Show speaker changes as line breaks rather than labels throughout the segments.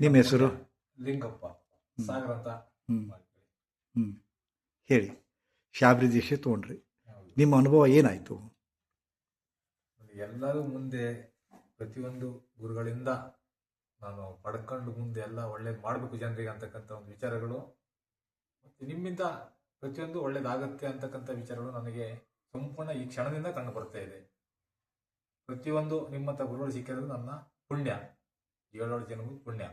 ನಿಮ್ಮ ಹೆಸರು?
ಲಿಂಗಪ್ಪ ಸಾಗರ ಅಂತ
ಹ್ಞೂ ಹ್ಞೂ ಹೇಳಿ. ಶಾಬ್ರಿ ದೀಕ್ಷೆ ತೊಗೊಂಡ್ರಿ. ನಿಮ್ಮ ಅನುಭವ ಏನಾಯಿತು?
ಎಲ್ಲರೂ ಮುಂದೆ ಪ್ರತಿಯೊಂದು ಗುರುಗಳಿಂದ ನಾನು ಪಡ್ಕೊಂಡು ಮುಂದೆ ಎಲ್ಲ ಒಳ್ಳೇದು ಮಾಡಬೇಕು ಜನರಿಗೆ ಅಂತಕ್ಕಂಥ ಒಂದು ವಿಚಾರಗಳು. ಮತ್ತು ನಿಮ್ಮಿಂದ ಪ್ರತಿಯೊಂದು ಒಳ್ಳೇದಾಗತ್ತೆ ಅಂತಕ್ಕಂಥ ವಿಚಾರಗಳು ನನಗೆ ಸಂಪೂರ್ಣ ಈ ಕ್ಷಣದಿಂದ ಕಂಡು ಬರ್ತಾ ಇದೆ. ಪ್ರತಿಯೊಂದು ನಿಮ್ಮಂಥ ಗುರುಗಳು ಸಿಕ್ಕಿರೋದು ನನ್ನ ಪುಣ್ಯ. ಏಳೇಳು ಜನಗೂ ಪುಣ್ಯ.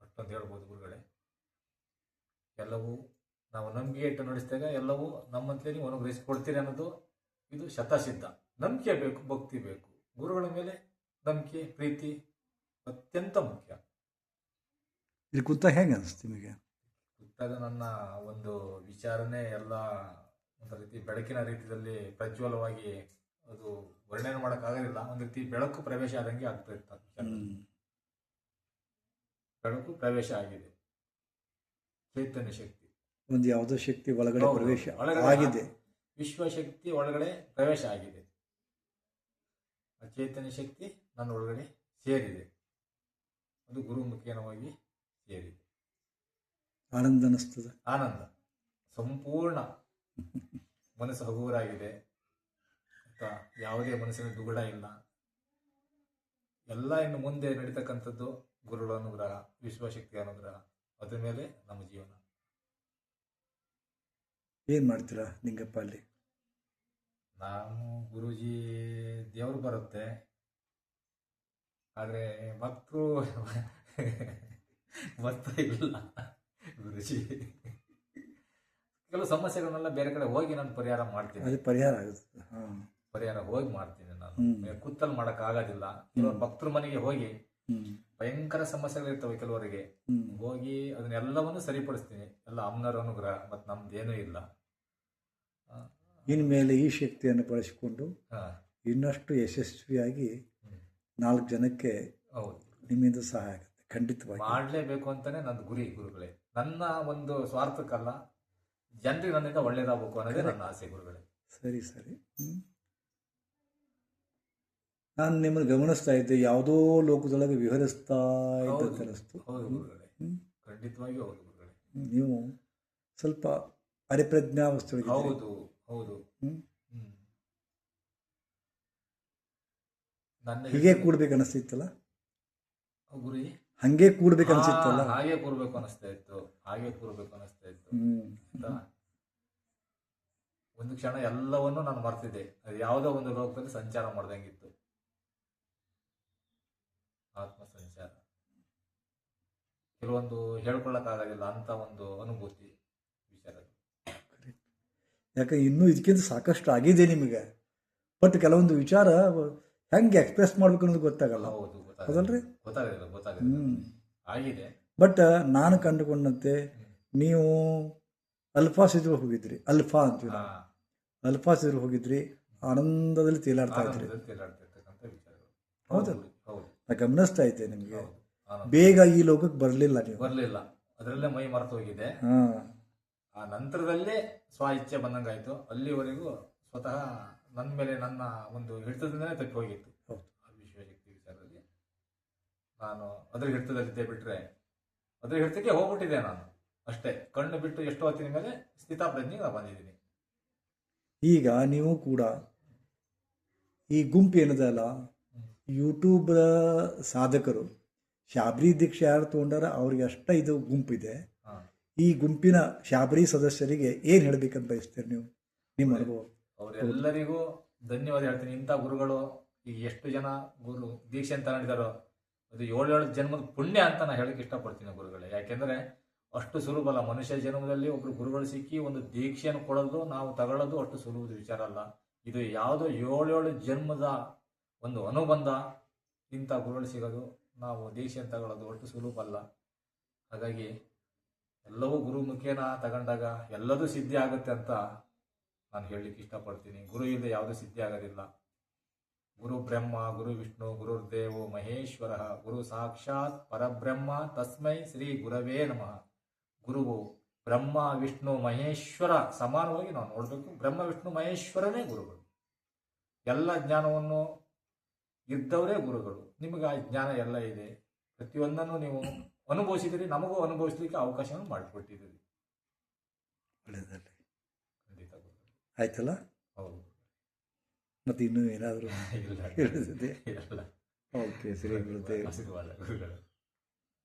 ಅಷ್ಟೊಂದು ಹೇಳ್ಬೋದು ಗುರುಗಳೇ. ಎಲ್ಲವೂ ನಾವು ನಂಬಿಕೆ ಇಟ್ಟು ನಡೆಸಿದಾಗ ಎಲ್ಲವೂ ನಮ್ಮಂತಲೇ ನೀವು ಅನುಗ್ರಹಿಸಿಕೊಡ್ತೀರಿ ಅನ್ನೋದು ಇದು ಶತಸಿದ್ಧ. ನಂಬಿಕೆ ಬೇಕು ಭಕ್ತಿ ಬೇಕು. ಗುರುಗಳ ಮೇಲೆ ನಂಬಿಕೆ ಪ್ರೀತಿ ಅತ್ಯಂತ ಮುಖ್ಯ.
ಇದು ಕೂತ ಹೇಗೆ ಅನಿಸ್ತು ನಿಮಗೆ?
ಕೂತಾಗ ನನ್ನ ಒಂದು ವಿಚಾರನೆ ಎಲ್ಲ ಒಂದು ರೀತಿ ಬೆಳಕಿನ ರೀತಿಯಲ್ಲಿ ಪ್ರಜ್ವಲವಾಗಿ ಅದು ವರ್ಣನೆ ಮಾಡೋಕ್ಕಾಗೋದಿಲ್ಲ ಒಂದು ರೀತಿ ಬೆಳಕು ಪ್ರವೇಶ ಆದಂಗೆ ಆಗ್ತಾ ಇತ್ತು ಬೆಳಕು ಪ್ರವೇಶ ಆಗಿದೆ. ಚೈತನ್ಯ ಶಕ್ತಿ.
ಒಂದು ಯಾವುದೋ ಶಕ್ತಿ ಒಳಗಡೆ ಪ್ರವೇಶ ಆಗಿದೆ.
ವಿಶ್ವಶಕ್ತಿ ಒಳಗಡೆ ಪ್ರವೇಶ ಆಗಿದೆ. ಆ ಚೈತನ್ಯ ಶಕ್ತಿ ನನ್ನ ಒಳಗಡೆ ಸೇರಿದೆ. ಅದು ಗುರುಮುಖೇನವಾಗಿ ಸೇರಿದೆ.
ಆನಂದ ಅನಿಸ್ತದ
ಆನಂದ. ಸಂಪೂರ್ಣ ಮನಸ್ಸು ಹಗುರಾಗಿದೆ. ಅಂತ ಯಾವುದೇ ಮನಸ್ಸಿನ ದುಗುಡ ಇಲ್ಲ. ಎಲ್ಲ ಇನ್ನು ಮುಂದೆ ನಡೀತಕ್ಕಂಥದ್ದು ಗುರುಗಳ ಅನುಗ್ರಹ ವಿಶ್ವಶಕ್ತಿ ಅನುಗ್ರಹ. ಅದ್ರ ಮೇಲೆ ನಮ್ಮ ಜೀವನ.
ಏನ್ ಮಾಡ್ತೀರಾ ನಿಂಗಪ್ಪ ಅಲ್ಲಿ?
ನಾನು ಗುರುಜಿ ದೇವರು ಬರುತ್ತೆ. ಆದರೆ ಭಕ್ತರು ಬರ್ತಾ ಇಲ್ಲ ಗುರುಜಿ. ಕೆಲವು ಸಮಸ್ಯೆಗಳನ್ನೆಲ್ಲ ಬೇರೆ ಕಡೆ ಹೋಗಿ ನಾನು ಪರಿಹಾರ ಮಾಡ್ತೀನಿ.
ಅದು ಪರಿಹಾರ ಆಗುತ್ತೆ.
ಪರಿಹಾರ ಹೋಗಿ ಮಾಡ್ತೀನಿ. ಕುತ್ತಲ್ಲಿ ಮಾಡಕ್ ಆಗೋದಿಲ್ಲ. ಕೆಲವರು ಭಕ್ತರ ಮನೆಗೆ ಹೋಗಿ ಭಯಂಕರ ಸಮಸ್ಯೆಗಳಿರ್ತವೆ ಕೆಲವರಿಗೆ. ಹೋಗಿ ಅದನ್ನೆಲ್ಲವನ್ನು ಸರಿಪಡಿಸ್ತೀನಿ. ಎಲ್ಲ ಅಮ್ಮನವರ ಅನುಗ್ರಹ ಮತ್ತು ನಮ್ದೇನೂ ಇಲ್ಲ.
ಇನ್ಮೇಲೆ ಈ ಶಕ್ತಿಯನ್ನು ಬಳಸಿಕೊಂಡು ಇನ್ನಷ್ಟು ಯಶಸ್ವಿಯಾಗಿ ನಾಲ್ಕು ಜನಕ್ಕೆ
ಹೌದು.
ನಿಮ್ಮಿಂದ ಸಹಾಯ ಆಗುತ್ತೆ. ಖಂಡಿತವಾಗಿ.
ಮಾಡಲೇಬೇಕು ಅಂತಾನೆ ನನ್ನ ಗುರಿ ಗುರುಗಳೇ. ನನ್ನ ಒಂದು ಸ್ವಾರ್ಥಕ್ಕಲ್ಲ. ಜನರಿಗೆ ನನ್ನಿಂದ ಒಳ್ಳೇದಾಗಬೇಕು ಅನ್ನೋದೇ ನನ್ನ ಆಸೆ ಗುರುಗಳೇ.
ಸರಿ ಸರಿ. ನಾನು ನಿಮ್ಮನ್ನು ಗಮನಿಸ್ತಾ ಇದ್ದೆ ಯಾವುದೋ ಲೋಕದೊಳಗೆ ವಿಹರಿಸ್ತಾ ಇದ್ದಂತ
ಹೌದು.
ಅನಿಸ್ತು
ಹೌದು. ಖಂಡಿತವಾಗಿಯೂ ಹೌದು
ನೀವು ಸ್ವಲ್ಪ ಅರೆಪ್ರಜ್ಞಾವಸ್ಥೆಯೊಳಗೆ
ಹೌದು ಹೌದು. ನನ್ನ
ಹೀಗೆ ಕೂಡ್ಬೇಕು ಅನಿಸ್ತಿತ್ತಲ್ಲ?
ಗುರುಜಿ
ಹಂಗೆ ಕೂಡ್ಬೇಕು
ಅನಿಸ್ತಿತ್ತಲ್ಲ? ಹಾಗೆ ಕೂರ್ಬೇಕು ಅನಿಸ್ತಾ ಇತ್ತು ಹಾಗೆ ಕೂರ್ಬೇಕು ಅನಿಸ್ತಾ ಇತ್ತು.
ಹ್ಮ್.
ಒಂದು ಕ್ಷಣ ಎಲ್ಲವನ್ನೂ ನಾನು ಮರ್ತಿದ್ದೆ. ಅದು ಯಾವುದೋ ಒಂದು ಲೋಕದಲ್ಲಿ ಸಂಚಾರ ಮಾಡ್ದಂಗಿತ್ತು. ಆತ್ಮ ಸಂಚಾರ ಕೆಲವೊಂದು ಹೇಳ್ಕೊಳ್ಳಕ್ಕಾಗೋದಿಲ್ಲ ಅಂತ ಒಂದು ಅನುಭೂತಿ ವಿಚಾರ.
ಯಾಕೆ ಇನ್ನೂ ಇದಕ್ಕಿಂತ ಸಾಕಷ್ಟು ಆಗಿದೆ ನಿಮಗೆ? ಬಟ್ ಕೆಲವೊಂದು ವಿಚಾರ ಹೆಂಗೆ ಎಕ್ಸ್ಪ್ರೆಸ್ ಮಾಡ್ಬೇಕು ಅನ್ನೋದು ಗೊತ್ತಾಗಲ್ಲ.
ಹೌದು
ಹೌದಲ್ರಿ?
ಗೊತ್ತಾಗಲಿಲ್ಲ ಗೊತ್ತಾಗಲಿಲ್ಲ
ಹ್ಮ್.
ಆಗಿದೆ.
ಬಟ್ ನಾನು ಕಂಡುಕೊಂಡಂತೆ ನೀವು ಅಲ್ಫಾ ಸಿದ್ರು ಹೋಗಿದ್ರಿ. ಅಲ್ಫಾ ಅಂತೀವಿ. ಅಲ್ಫಾ ಸಿದ್ರು ಹೋಗಿದ್ರಿ ಆನಂದದಲ್ಲಿ ತೇಲಾಡ್ತಾ ಇದ್ರಿ.
ಆನಂದದಲ್ಲಿ
ನಾ ಗಮನಿಸ್ತಾ ಇದ್ದೆ ನಿಮಗೆ. ಬೇಗ ಈ ಲೋಕಕ್ಕೆ ಬರಲಿಲ್ಲ ನೀವು.
ಬರಲಿಲ್ಲ. ಅದರಲ್ಲೇ ಮೈ ಮರೆತು ಹೋಗಿದೆ.
ಹಾ.
ಆ ನಂತರದಲ್ಲೇ ಸ್ವ ಇಚ್ಛೆ ಬಂದಂಗಾಯ್ತು. ಅಲ್ಲಿವರೆಗೂ ಸ್ವತಃ ನನ್ನ ಮೇಲೆ ನನ್ನ ಒಂದು ಹಿಡಿತದಿಂದಲೇ ತಪ್ಪಿ ಹೋಗಿತ್ತು. ವಿಶ್ವಶಕ್ತಿ ವಿಚಾರದಲ್ಲಿ. ನಾನು ಅದ್ರ ಹಿಡಿತದಲ್ಲಿದ್ದೆ ಬಿಟ್ರೆ ಅದ್ರ ಹಿಡಿತಕ್ಕೆ ಹೋಗ್ಬಿಟ್ಟಿದೆ ನಾನು. ಅಷ್ಟೇ. ಕಣ್ಣು ಬಿಟ್ಟು ಎಷ್ಟು ಹೊತ್ತಿನ ಮೇಲೆ ಸ್ಥಿತಾಪ್ರಜ್ಞೆಗೆ ನಾನು ಬಂದಿದ್ದೀನಿ.
ಈಗ ನೀವು ಕೂಡ ಈ ಗುಂಪು ಏನದಲ್ಲ? ಯೂಟ್ಯೂಬ್ ಸಾಧಕರು ಶಾಬರಿ ದೀಕ್ಷೆ ಯಾರು ತೊಗೊಂಡಾರ ಅವ್ರಿಗೆ ಅಷ್ಟ ಇದು ಗುಂಪಿದೆ. ಈ ಗುಂಪಿನ ಶಾಬರಿ ಸದಸ್ಯರಿಗೆ ಏನು ಹೇಳ್ಬೇಕಂತ ಬಯಸ್ತೀರಿ ನೀವು? ನಿಮ್ಮ ಅನುಭವ.
ಅವರೆಲ್ಲರಿಗೂ ಧನ್ಯವಾದ ಹೇಳ್ತೀನಿ. ಇಂಥ ಗುರುಗಳು ಈಗ ಎಷ್ಟು ಜನ ಗುರು ದೀಕ್ಷೆ ಅಂತ ಮಾಡಿದಾರೋ ಅದು ಏಳೇಳು ಜನ್ಮದ ಪುಣ್ಯ ಅಂತ ನಾನು ಹೇಳಕ್ಕೆ ಇಷ್ಟಪಡ್ತೀನಿ ಗುರುಗಳೇ. ಯಾಕೆಂದ್ರೆ ಅಷ್ಟು ಸುಲಭ ಅಲ್ಲ. ಮನುಷ್ಯ ಜನ್ಮದಲ್ಲಿ ಒಬ್ರು ಗುರುಗಳು ಸಿಕ್ಕಿ ಒಂದು ದೀಕ್ಷೆಯನ್ನು ಕೊಡೋದು ನಾವು ತಗೊಳ್ಳೋದು ಅಷ್ಟು ಸುಲಭದ ವಿಚಾರ ಅಲ್ಲ. ಇದು ಯಾವುದೋ ಏಳೇಳು ಜನ್ಮದ ಒಂದು ಅನುಬಂಧ ಇಂಥ ಗುರುಗಳು ಸಿಗೋದು ನಾವು ದೇಶ ತಗೊಳ್ಳೋದು ಅಷ್ಟು ಸುಲಭ ಅಲ್ಲ. ಹಾಗಾಗಿ ಎಲ್ಲವೂ ಗುರು ಮುಖೇನ ತಗೊಂಡಾಗ ಎಲ್ಲದೂ ಸಿದ್ಧಿ ಆಗುತ್ತೆ ಅಂತ ನಾನು ಹೇಳಲಿಕ್ಕೆ ಇಷ್ಟಪಡ್ತೀನಿ. ಗುರು ಇಲ್ಲದೆ ಯಾವುದೂ ಸಿದ್ಧಿ ಆಗೋದಿಲ್ಲ. ಗುರು ಬ್ರಹ್ಮ, ಗುರು ವಿಷ್ಣು ಗುರುರ್ದೇವೋ ಮಹೇಶ್ವರ, ಗುರು ಸಾಕ್ಷಾತ್ ಪರಬ್ರಹ್ಮ ತಸ್ಮೈ ಶ್ರೀ ಗುರವೇ ನಮಃ. ಗುರುವು ಬ್ರಹ್ಮ, ವಿಷ್ಣು, ಮಹೇಶ್ವರ ಸಮಾನವಾಗಿ ನಾವು ನೋಡಬೇಕು. ಬ್ರಹ್ಮ, ವಿಷ್ಣು, ಮಹೇಶ್ವರನೇ ಗುರುಗಳು. ಎಲ್ಲ ಜ್ಞಾನವನ್ನು ಇದ್ದವರೇ ಗುರುಗಳು. ನಿಮಗೆ ಆ ಜ್ಞಾನ ಎಲ್ಲ ಇದೆ. ಪ್ರತಿಯೊಂದನ್ನು ನೀವು ಅನುಭವಿಸಿದಿರಿ ನಮಗೂ ಅನುಭವಿಸ್ಲಿಕ್ಕೆ ಅವಕಾಶವನ್ನು ಮಾಡಿಕೊಟ್ಟಿದ್ದೀರಿ. ಖಂಡಿತ.
ಆಯ್ತಲ್ಲ?
ಹೌದು.
ಮತ್ತೆ ಇನ್ನೂ ಏನಾದರೂ ಓಕೆ ಸರಿ